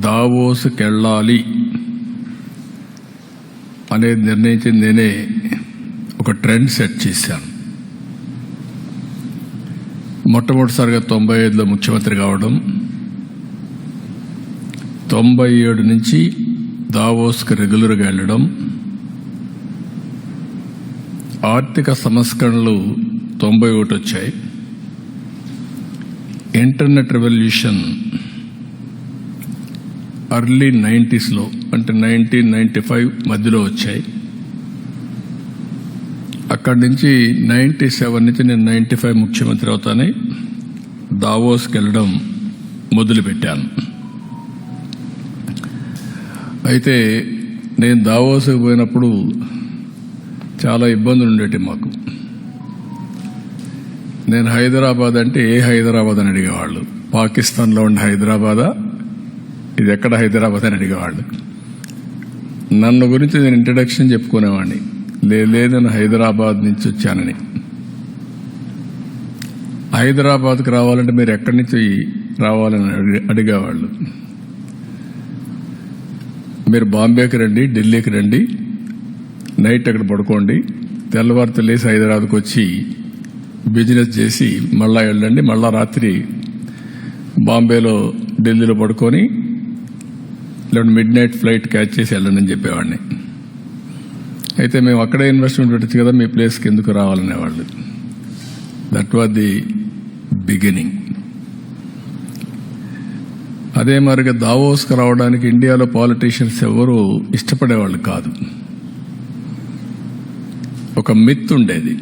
దావోస్కెళ్ళాలి అనేది నిర్ణయించింది నేనే ఒక ట్రెండ్ సెట్ చేశాను. మొట్టమొదటిసారిగా తొంభై ఐదులో ముఖ్యమంత్రి కావడం తొంభై ఏడు నుంచి దావోస్కి రెగ్యులర్గా వెళ్ళడం ఆర్థిక సంస్కరణలు తొంభై ఒకటి వచ్చాయి. ఇంటర్నెట్ రెవల్యూషన్ అర్లీ నైంటీస్లో అంటే నైన్టీన్ నైంటీ ఫైవ్ మధ్యలో వచ్చాయి. అక్కడి నుంచి నైంటీ సెవెన్ నుంచి నేను నైంటీ ఫైవ్ ముఖ్యమంత్రి అవుతాను దావోస్కి వెళ్ళడం మొదలుపెట్టాను. అయితే నేను దావోస్కి పోయినప్పుడు చాలా ఇబ్బందులు ఉండేవి మాకు. నేను హైదరాబాద్ అంటే ఏ హైదరాబాద్ అని అడిగేవాళ్ళు? పాకిస్తాన్లో ఉండే హైదరాబాదా? ఇది ఎక్కడ హైదరాబాద్ అని అడిగేవాళ్ళు. నన్ను గురించి నేను ఇంట్రడక్షన్ చెప్పుకునేవాడిని. లే లేదు నేను హైదరాబాద్ నుంచి వచ్చానని. హైదరాబాద్కి రావాలంటే మీరు ఎక్కడి నుంచి రావాలని అడిగేవాళ్ళు. మీరు బాంబేకి రండి ఢిల్లీకి రండి నైట్ అక్కడ పడుకోండి తెల్లవారితో లేసి హైదరాబాద్కి వచ్చి బిజినెస్ చేసి మళ్ళా వెళ్ళండి మళ్ళా రాత్రి బాంబేలో ఢిల్లీలో పడుకొని లేదంటే మిడ్ నైట్ ఫ్లైట్ క్యాచ్ చేసి వెళ్ళండి అని చెప్పేవాడిని. అయితే మేము అక్కడే ఇన్వెస్ట్మెంట్ పెట్టచ్చు కదా మీ ప్లేస్కి ఎందుకు రావాలనేవాళ్ళు. దట్ వాజ్ ది బిగినింగ్ అదే మరిగా దావోస్కి రావడానికి ఇండియాలో పాలిటీషియన్స్ ఎవరు ఇష్టపడేవాళ్ళు కాదు. ఒక మిత్ ఉండేది.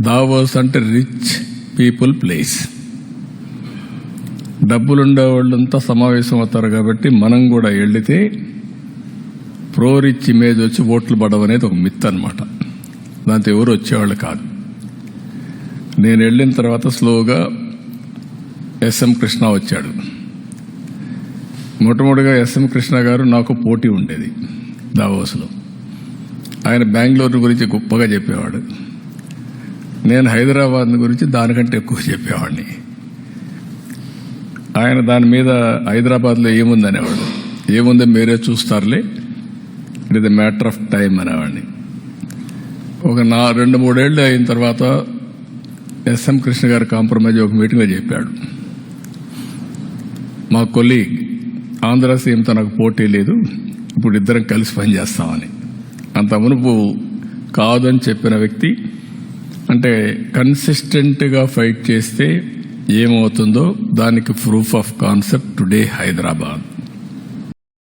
దావోస్ అంటే రిచ్ పీపుల్ ప్లేస్ డబ్బులుండే వాళ్ళంతా సమావేశం అవుతారు కాబట్టి మనం కూడా వెళితే ప్రో రిచ్ ఇమేజ్ వచ్చి ఓట్లు పడడం అనేది ఒక మిత్ అనమాట దాంతో ఎవరు వచ్చేవాళ్ళు కాదు. నేను వెళ్ళిన తర్వాత స్లోగా ఎస్ఎం కృష్ణ వచ్చాడు. మొట్టమొదటిగా ఎస్ఎం కృష్ణ గారు నాకు పోటీ ఉండేది దావోస్లో. ఆయన బెంగళూరు గురించి గొప్పగా చెప్పేవాడు. నేను హైదరాబాద్ గురించి దానికంటే ఎక్కువ చెప్పేవాడిని. ఆయన దాని మీద హైదరాబాద్లో ఏముంది అనేవాడు ఏముందో మీరే చూస్తారులే? It is the matter of time అనేవాడిని. ఒక నా రెండు మూడేళ్ళు అయిన తర్వాత ఎస్ఎం కృష్ణ గారు కాంప్రమైజ్ ఒక మీటింగ్లో చెప్పాడు. మా కొలీగ్ ఆంధ్ర సీఎంతో నాకు పోటీ లేదు. ఇప్పుడు ఇద్దరం కలిసి పనిచేస్తామని అంత మునుపు కాదని చెప్పిన వ్యక్తి అంటే కన్సిస్టెంట్గా ఫైట్ చేస్తే ఏమవుతుందో దానికి proof of concept today Hyderabad